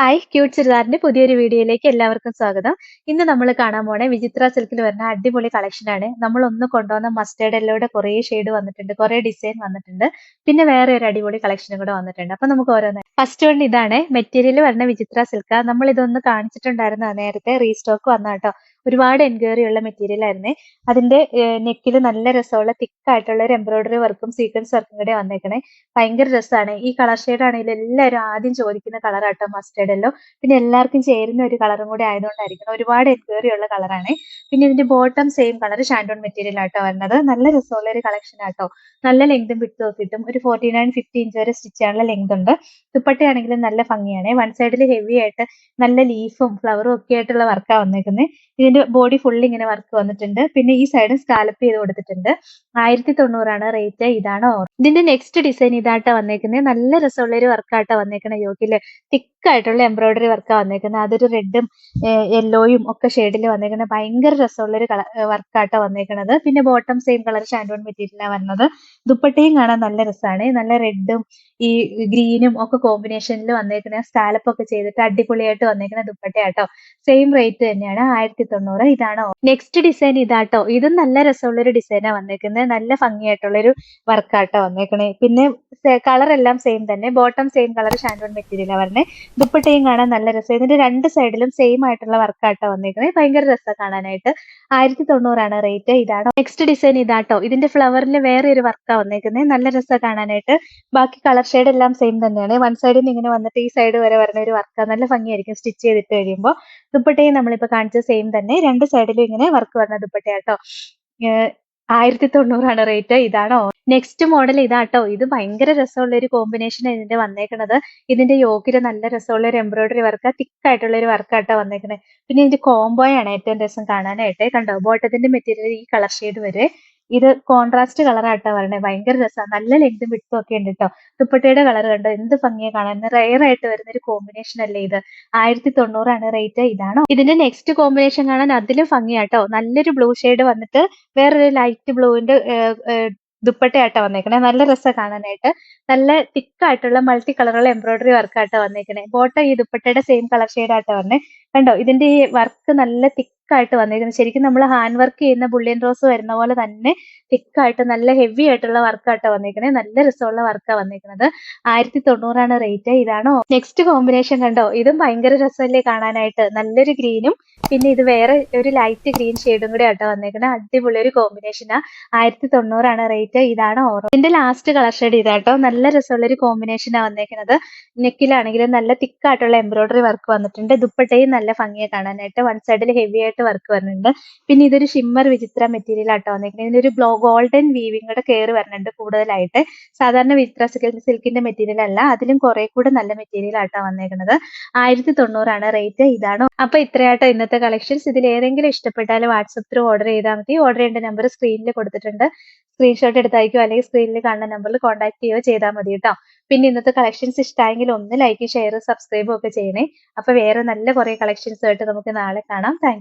Hi cute ചുരിദാറിന്റെ പുതിയൊരു വീഡിയോയിലേക്ക് എല്ലാവർക്കും സ്വാഗതം. ഇന്ന് നമ്മൾ കാണാൻ പോണേ വിചിത്ര സിൽക്കിൽ വരുന്ന അടിപൊളി കളക്ഷൻ ആണ്. നമ്മൾ ഒന്ന് കൊണ്ടുവന്ന മസ്റ്റേർഡ് എല്ലോടെ കുറേ ഷെയ്ഡ് വന്നിട്ടുണ്ട് കുറേ ഡിസൈൻ വന്നിട്ടുണ്ട്. പിന്നെ വേറെ ഒരു അടിപൊളി കളക്ഷനും കൂടെ വന്നിട്ടുണ്ട്. അപ്പൊ നമുക്ക് ഓരോന്ന്. ഫസ്റ്റ് വൺ ഇതാണ് മെറ്റീരിയൽ വരുന്ന വിചിത്ര സിൽക്ക നമ്മൾ ഇതൊന്ന് കാണിച്ചിട്ടുണ്ടായിരുന്നു നേരത്തെ റീസ്റ്റോക്ക് വന്ന കേട്ടോ ഒരുപാട് എൻക്വയറി ഉള്ള മെറ്റീരിയൽ ആയിരുന്നേ. അതിന്റെ നെക്കിൽ നല്ല രസമുള്ള തിക്ക് ആയിട്ടുള്ള ഒരു എംബ്രോയിഡറി വർക്കും സീക്വൻസ് വർക്കും കൂടെ വന്നേക്കണേ. ഭയങ്കര രസമാണ് ഈ കളർ ഷെയ്ഡ് ആണെങ്കിലും എല്ലാവരും ആദ്യം ചോദിക്കുന്ന കളർ ആട്ടോ മസ്റ്റേഡ് എല്ലോ പിന്നെ എല്ലാവർക്കും ചേരുന്ന ഒരു കളറും കൂടെ ആയതുകൊണ്ടായിരിക്കണം ഒരുപാട് എൻക്വയറി ഉള്ള കളറാണ് പിന്നെ ഇതിന്റെ ബോട്ടം സെയിം കളർ ഷാൻഡോൺ മെറ്റീരിയൽ ആട്ടോ വരുന്നത്. നല്ല രസമുള്ള ഒരു കളക്ഷൻ ആട്ടോ. നല്ല ലെങ്തും വിട്ടും കിട്ടും. ഒരു ഫോർട്ടി നയൻ ഫിഫ്റ്റി ഇഞ്ച് വരെ സ്റ്റിച്ച് ചെയ്യാനുള്ള ലെങ്ത് ഉണ്ട്. ദുപ്പട്ടയാണെങ്കിലും നല്ല ഭംഗിയാണ്. വൺ സൈഡിൽ ഹെവി ആയിട്ട് നല്ല ലീഫും ഫ്ലവറും ഒക്കെ ആയിട്ടുള്ള വർക്കാണ് വന്നേക്കുന്നത് ഇതിന്റെ ബോഡി ഫുള്ളി ഇങ്ങനെ വർക്ക് വന്നിട്ടുണ്ട്. പിന്നെ ഈ സൈഡ് സ്കാലപ്പ് ചെയ്ത് കൊടുത്തിട്ടുണ്ട്. ആയിരത്തി തൊണ്ണൂറാണ് റേറ്റ് ഇതാണ്? ഇതിന്റെ നെക്സ്റ്റ് ഡിസൈൻ ഇതാട്ട വന്നേക്കുന്നത് നല്ല രസമുള്ള ഒരു വർക്കാട്ടാ വന്നേക്കുന്നത് യോക്കിൽ തിക്ക് ആയിട്ടുള്ള എംബ്രോയിഡറി വർക്കാണ് വന്നേക്കുന്നത്. അതൊരു റെഡും യെല്ലോയും ഒക്കെ ഷെയ്ഡിൽ വന്നേക്കുന്നത്. ഭയങ്കര രസമുള്ള ഒരു വർക്കാട്ടോ വന്നേക്കുന്നത് പിന്നെ ബോട്ടം സെയിം കളർ ഷാൻഡോൺ മെറ്റീരിയലാണ് വന്നത്. ദുപ്പട്ടയും കാണാൻ നല്ല രസമാണ് നല്ല റെഡും ഈ ഗ്രീനും ഒക്കെ കോമ്പിനേഷനിൽ വന്നേക്കുന്ന സ്കാലപ്പ് ഒക്കെ ചെയ്തിട്ട് അടിപൊളിയായിട്ട് വന്നേക്കുന്ന ദുപ്പട്ടയാട്ടോ. സെയിം റേറ്റ് തന്നെയാണ്. ആയിരത്തി തൊണ്ണൂറ് ഇതാണോ. നെക്സ്റ്റ് ഡിസൈൻ ഇതാട്ടോ. ഇതും നല്ല രസമുള്ള ഒരു ഡിസൈനാണ് വന്നേക്കുന്നത്. നല്ല ഭംഗിയായിട്ടുള്ള ഒരു വർക്കാട്ടോ വന്നേക്കണേ. പിന്നെ കളർ എല്ലാം സെയിം തന്നെ. ബോട്ടം സെയിം കളർ ഷാൻഡോൺ മെറ്റീരിയലാണ് പറഞ്ഞേ ദുപ്പട്ടയും കാണാൻ നല്ല രസം. ഇതിന്റെ രണ്ട് സൈഡിലും സെയിം ആയിട്ടുള്ള വർക്കാട്ടോ വന്നേക്കുന്നത് ഭയങ്കര രസം കാണാനായിട്ട്. ആയിരത്തി തൊണ്ണൂറാണ് റേറ്റ് ഇതാണോ. നെക്സ്റ്റ് ഡിസൈൻ ഇതാട്ടോ. ഇതിന്റെ ഫ്ലവറിൽ വേറെ ഒരു വർക്കാ വന്നേക്കുന്നത് നല്ല രസം കാണാനായിട്ട്. ബാക്കി കളർ ഷെയ്ഡ് എല്ലാം സെയിം തന്നെയാണ്. വൺ സൈഡിൽ നിന്ന് ഇങ്ങനെ വന്നിട്ട് ഈ സൈഡ് വരെ വരുന്ന ഒരു വർക്കാ നല്ല ഭംഗിയായിരിക്കും സ്റ്റിച്ച് ചെയ്തിട്ട് കഴിയുമ്പോൾ ദുപ്പട്ടയും നമ്മളിപ്പോ കാണിച്ച സെയിം തന്നെ. രണ്ട് സൈഡിലും ഇങ്ങനെ വർക്ക് വരുന്ന ദുപ്പട്ടയാട്ടോ. ആയിരത്തി തൊണ്ണൂറാണ് റേറ്റ് ഇതാണോ? നെക്സ്റ്റ് മോഡൽ ഇതാട്ടോ. ഇത് ഭയങ്കര രസമുള്ള ഒരു കോമ്പിനേഷൻ ഇതിന്റെ വന്നേക്കണത്. ഇതിന്റെ യോക്കിൽ നല്ല രസമുള്ള ഒരു എംബ്രോയിഡറി വർക്ക് തിക്ക് ആയിട്ടുള്ള ഒരു വർക്കാട്ടോ വന്നേക്കണത് പിന്നെ ഇതിന്റെ കോംബോയാണ് ഏറ്റവും രസം കാണാനായിട്ട്. കണ്ടോ? ബോട്ടത്തിന്റെ മെറ്റീരിയൽ ഈ കളർ ഷെയ്ഡ് വരെ. ഇത് കോൺട്രാസ്റ്റ് കളറായിട്ടാ വരണേ. ഭയങ്കര രസമാണ് നല്ല ലെങ്തും വിട്ടും ഒക്കെ ഉണ്ട് കേട്ടോ ദുപ്പട്ടയുടെ കളർ കണ്ടോ? എന്ത് ഭംഗിയാ കാണാൻ. റെയർ ആയിട്ട് വരുന്ന ഒരു കോമ്പിനേഷൻ അല്ലേ ഇത്. ആയിരത്തി തൊണ്ണൂറാണ് റേറ്റ് ഇതാണോ? ഇതിന്റെ നെക്സ്റ്റ് കോമ്പിനേഷൻ കാണാൻ അതിലും ഭംഗിയാട്ടോ നല്ലൊരു ബ്ലൂ ഷെയ്ഡ് വന്നിട്ട് വേറൊരു ലൈറ്റ് ബ്ലൂവിന്റെ ദുപ്പട്ടയായിട്ടാ വന്നേക്കണേ. നല്ല രസം കാണാനായിട്ട്. നല്ല തിക്കായിട്ടുള്ള മൾട്ടി കളറുള്ള എംബ്രോയിഡറി വർക്കായിട്ടാ വന്നേക്കണേ. ബോട്ടം ഈ ദുപ്പട്ടയുടെ സെയിം കളർ ഷെയ്ഡായിട്ടാ വന്നേ കണ്ടോ? ഇതിന്റെ ഈ വർക്ക് നല്ല തിക്കായിട്ട് വന്നിരിക്കുന്നത് ശരിക്കും നമ്മൾ ഹാൻഡ് വർക്ക് ചെയ്യുന്ന ബുള്ളിയൻ റോസ് വരുന്ന പോലെ തന്നെ തിക്കായിട്ട് നല്ല ഹെവി ആയിട്ടുള്ള വർക്കായിട്ടാണ് വന്നിരിക്കുന്നത് നല്ല രസമുള്ള വർക്കാണ് വന്നിരിക്കുന്നത്. ആയിരത്തി തൊണ്ണൂറാണ് റേറ്റ് ഇതാണോ? നെക്സ്റ്റ് കോമ്പിനേഷൻ കണ്ടോ? ഇതും ഭയങ്കര രസമല്ലേ കാണാനായിട്ട്. നല്ലൊരു ഗ്രീനും പിന്നെ ഇത് വേറെ ഒരു ലൈറ്റ് ഗ്രീൻ ഷെയ്ഡും കൂടെ ആട്ടോ വന്നേക്കുന്നത് അടിപൊളി ഒരു കോമ്പിനേഷനാ ആയിരത്തി തൊണ്ണൂറാണ് റേറ്റ് ഇതാണ് ഓറോ. ഇതിന്റെ ലാസ്റ്റ് കളർ ഷെയ്ഡ് ഇതാട്ടോ. നല്ല രസമുള്ള ഒരു കോമ്പിനേഷനാണ് വന്നേക്കുന്നത് നെക്കിലാണെങ്കിലും നല്ല തിക്കായിട്ടുള്ള എംബ്രോയിഡറി വർക്ക് വന്നിട്ടുണ്ട്. ദുപ്പട്ടയും നല്ല ഭംഗിയാണ് കാണാനായിട്ട്. വൺ സൈഡിൽ ഹെവി ആയിട്ട് വർക്ക് വരുന്നുണ്ട്. പിന്നെ ഇതൊരു ഷിമ്മർ വിചിത്ര മെറ്റീരിയൽ ആട്ടോ വന്നിരിക്കുന്നത് ഇതിനൊരു ബ്ലോ ഗോൾഡൻ വീവിംഗ് കൂടെ കയറി വരുന്നുണ്ട് കൂടുതലായിട്ട്. സാധാരണ വിചിത്ര സിൽക്കിന്റെ മെറ്റീരിയൽ അല്ല. അതിലും കുറെ കൂടെ നല്ല മെറ്റീരിയൽ ആട്ടോ വന്നേക്കുന്നത് ആയിരത്തി തൊണ്ണൂറാണ് റേറ്റ് ഇതാണ്. അപ്പൊ ഇത്രയാട്ടോ ഇന്നത്തെ കളക്ഷൻസ് ഇതിൽ ഏതെങ്കിലും ഇഷ്ടപ്പെട്ടാൽ വാട്സപ്പ് ത്രൂ ഓർഡർ ചെയ്താൽ മതി. ഓർഡർ ചെയ്യേണ്ട നമ്പർ സ്ക്രീനിൽ കൊടുത്തിട്ടുണ്ട്. സ്ക്രീൻഷോട്ട് എടുത്തായിരിക്കും അല്ലെങ്കിൽ സ്ക്രീനിൽ കാണുന്ന നമ്പറിൽ കോൺടാക്ട് ചെയ്യുകയോ ചെയ്താൽ മതി കേട്ടോ. പിന്നെ ഇന്നത്തെ കളക്ഷൻസ് ഇഷ്ടമായെങ്കിൽ ഒന്ന് ലൈക്ക് ഷെയർ സബ്സ്ക്രൈബും ഒക്കെ ചെയ്യണേ. അപ്പൊ വേറെ നല്ല കുറെ കളക്ഷൻസ് ആയിട്ട് നമുക്ക് നാളെ കാണാം. താങ്ക്